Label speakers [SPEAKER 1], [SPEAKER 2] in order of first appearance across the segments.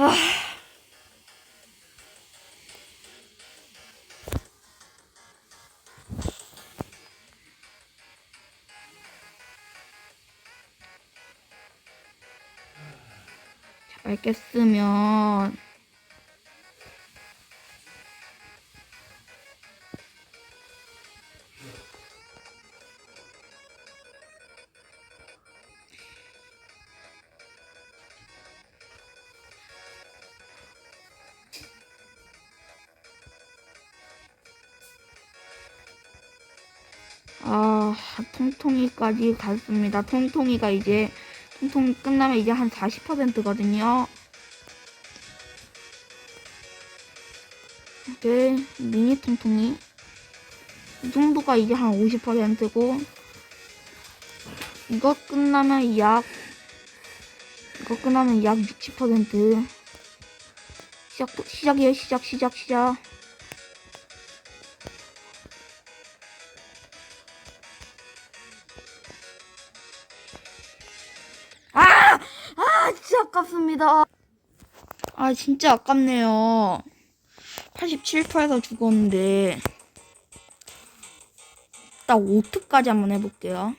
[SPEAKER 1] 아. 잘 깼으면 아, 통통이까지 갔습니다. 통통이가 이제, 통통 끝나면 이제 한 40%거든요. 이제, 미니 통통이. 이 정도가 이제 한 50%고, 이거 끝나면 약, 이거 끝나면 약 60%. 시작, 시작이에요. 시작, 시작, 시작. 아, 아깝습니다. 아, 진짜 아깝네요. 87%에서 죽었는데. 딱 5트까지 한번 해볼게요.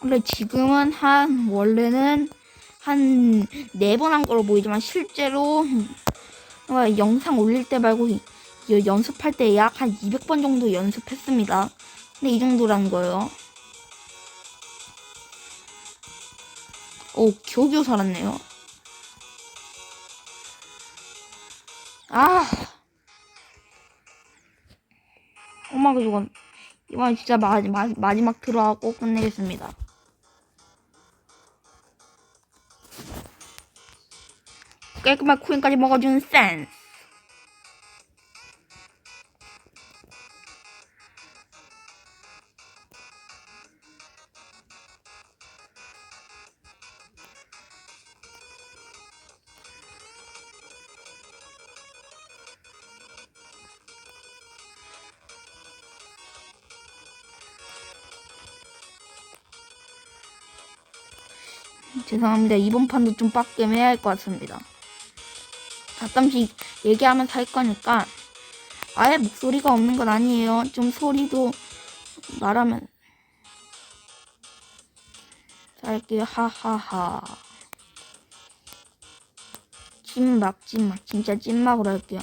[SPEAKER 1] 근데 지금은 한 원래는 한 네 번 한 걸로 보이지만 실제로 어, 영상 올릴 때 말고 연습할 때 약 한 200번 정도 연습했습니다. 근데 이 정도라는 거예요. 오, 겨우겨우 살았네요. 아. 엄마가 이건 이번 진짜 마, 마, 마지막 들어가고 끝내겠습니다. 깔끔한 코인까지 먹어주는 센스. 죄송합니다. 이번 판도 좀 빡겜 해야 할 것 같습니다. 가끔씩 얘기하면서 할 거니까 아예 목소리가 없는 건 아니에요. 좀 소리도 말하면 자, 할게요. 하하하. 찐막 찐막 진짜 찐막으로 할게요.